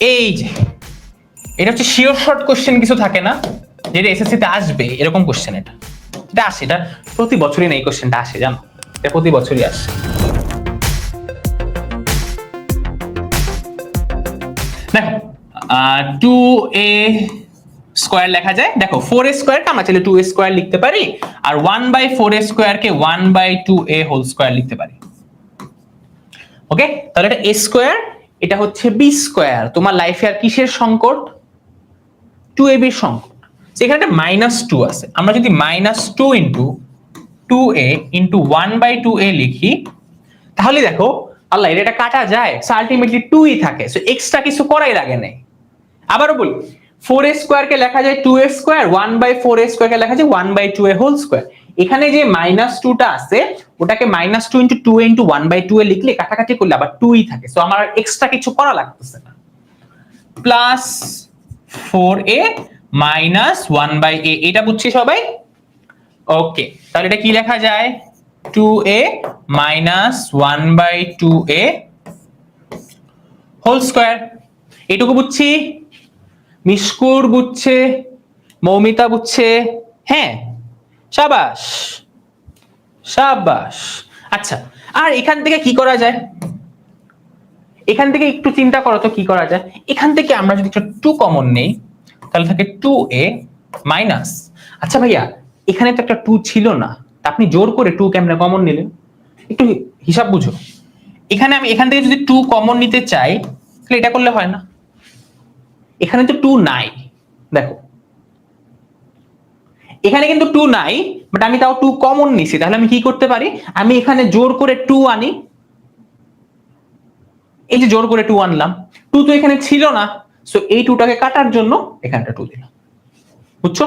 এই যে, এটা হচ্ছে শিওর শর্ট কোশ্চেন কিছু থাকে না, যেটা এসএসসি তে আসবে, এরকম কোশ্চেন এটা। এটা আসে, এটা প্রতি বছরই না, এই কোশ্চেনটা আসে, জানো? এটা প্রতি বছরই আসে। দেখো টু এ স্কোয়ার লেখা যায়। দেখো ফোর এ স্কোয়ারকে আমরা চাইলে টু এ স্কোয়ার লিখতে পারি, আর ওয়ান বাই ফোর এ স্কোয়ারকে one by two A whole square লিখতে পারি। ওকে তাহলে এটা এ স্কোয়ার এটা হচ্ছে বি স্কোয়ার তোমার লাইফে আর কিসের সংকট? টু এ বির সংকট। সেখানে একটা মাইনাস টু আছে। আমরা যদি minus two into two A into one by two A লিখি, তাহলে দেখো, আল্লাহ, এটা কাটা যায়। সো আলটিমেটলি টুই থাকে। সো এক্সট্রা কিছু করাই লাগে নাই। আবারও বলি ফোর এ স্কোয়ারকে লেখা যায় two A square one by four A স্কোয়ারকে লেখা যায় one by two A whole square এখানে যে মাইনাস টুটা আছে, ওটাকে minus two into two into one by two A লিখলে কাটাকাটি করলে আবার টুই থাকে। সো আমার এক্সট্রা কিছু করা লাগতেছে না। Plus four A minus one by A এটা বুঝছি সবাই? ওকে তাহলে এটা কি লেখা যায়? Two A minus one by two A whole square এটুকু বুঝছি? মিশকুর বুঝছে? মৌমিতা বুঝছে? হ্যাঁ সাবাস। সাবাস। আচ্ছা আর এখান থেকে কি করা যায়? এখান থেকে একটু চিন্তা করো তো কি করা যায়। এখান থেকে আমরা যদি একটা টু কমন নেই, তাহলে থাকে টু এ মাইনাস আচ্ছা ভাইয়া, এখানে তো একটা টু ছিল না। তা আপনি জোর করে টু কেমনে কমন নিলেন? একটু হিসাব বুঝো। এখানে আমি এখান থেকে যদি টু কমন নিতে চাই, তাহলে এটা করলে হয় না। এখানে তো টু নাই। দেখো এখানে কিন্তু টু নাই বাট আমি তাও টু কমন নিছি। তাহলে আমি কি করতে পারি? আমি এখানে জোর করে টু আনি। এই যে জোর করে টু আনলাম। টু তো এখানে ছিল না। সো এই টুটাকে কাটার জন্য এখানটা টু দিলাম। বুঝছ?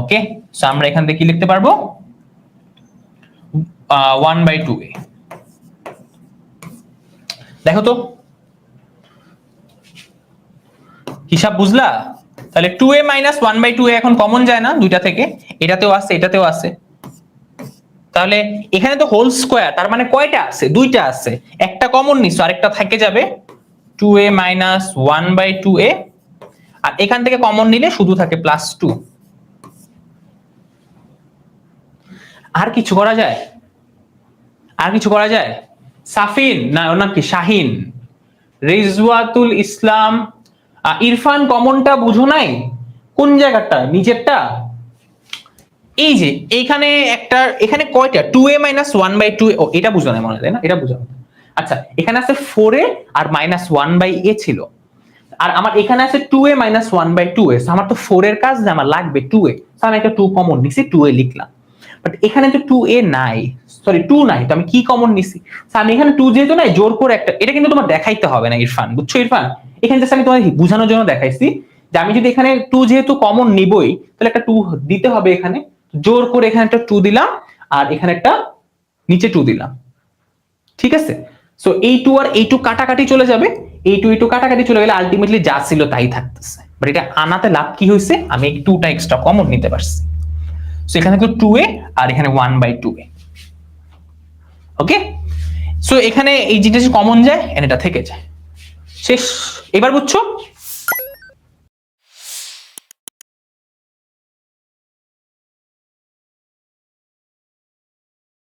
ওকে সো আমরা এখান থেকে কি লিখতে পারব? ওয়ান বাই টু এ দেখো তো। হিসাব বুঝলা? তাহলে two A minus one by two A এখন কমন যায় না দুইটা থেকে। এটাতেও আছে এটাতেও আছে তাহলে এখানে তো হোল স্কোয়ার তার মানে কয়টা আছে? দুইটা আছে। একটা কমন নিছো আরেকটা থেকে যাবে। Two A minus one by two A আর এখান থেকে কমন নিলে শুধু থাকে প্লাস টু আর কিছু করা যায়? আর কিছু করা যায়? সাফিন, না, ওর নাম কি? শাহিন। রিজওয়াতুল ইসলাম ইরফান কমনটা বুঝো নাই? কোন জায়গাটা? নিচেরটা? এই যে, এইখানে একটা, এখানে কয়টা? Two A minus one by two ও, এটা বুঝো না মনে হয় না? এটা বুঝো আচ্ছা এখানে আছে ফোর এ আর মাইনাস ওয়ান বাই এ ছিল। আর আমার এখানে আছে two A minus one by two A আমার তো ফোর এর কাজ আমার লাগবে টু এ আমি একটা টু কমন নিছি টু এ লিখলাম। বাট এখানে তো টু এ নাই সরি টু নাই, তো আমি কি কমন নিছি? আমি এখানে টু যেহেতু নাই, জোর করে একটা, এটা কিন্তু তোমার দেখাইতে হবে না, ইরফান। বুঝছ, ইরফান? এখানে জাস্ট আমি তোমার বোঝানোর জন্য দেখাইছি যে আমি যদি এখানে টু যেহেতু কমন নিবই, তাহলে একটা টু দিতে হবে এখানে। জোর করে এখানে একটা টু দিলাম, আর এখানে একটা নিচে টু দিলাম। ঠিক আছে? সো এই টু আর এই টু কাটাকাটি চলে যাবে। এই টু এই টু কাটাকাটি চলে গেলে আলটিমেটলি যা ছিল তাই থাকতেছে। বাট এটা আনাতে লাভ কি হয়েছে আমি এই টুটা এক্সট্রা কমন নিতে পারছি। সো এখানে তো টু এ, আর এখানে one by two A. Okay so এখানে এই জিনিস কমন যায় এটা থেকে যায়। শেষ। এবার বুঝছ?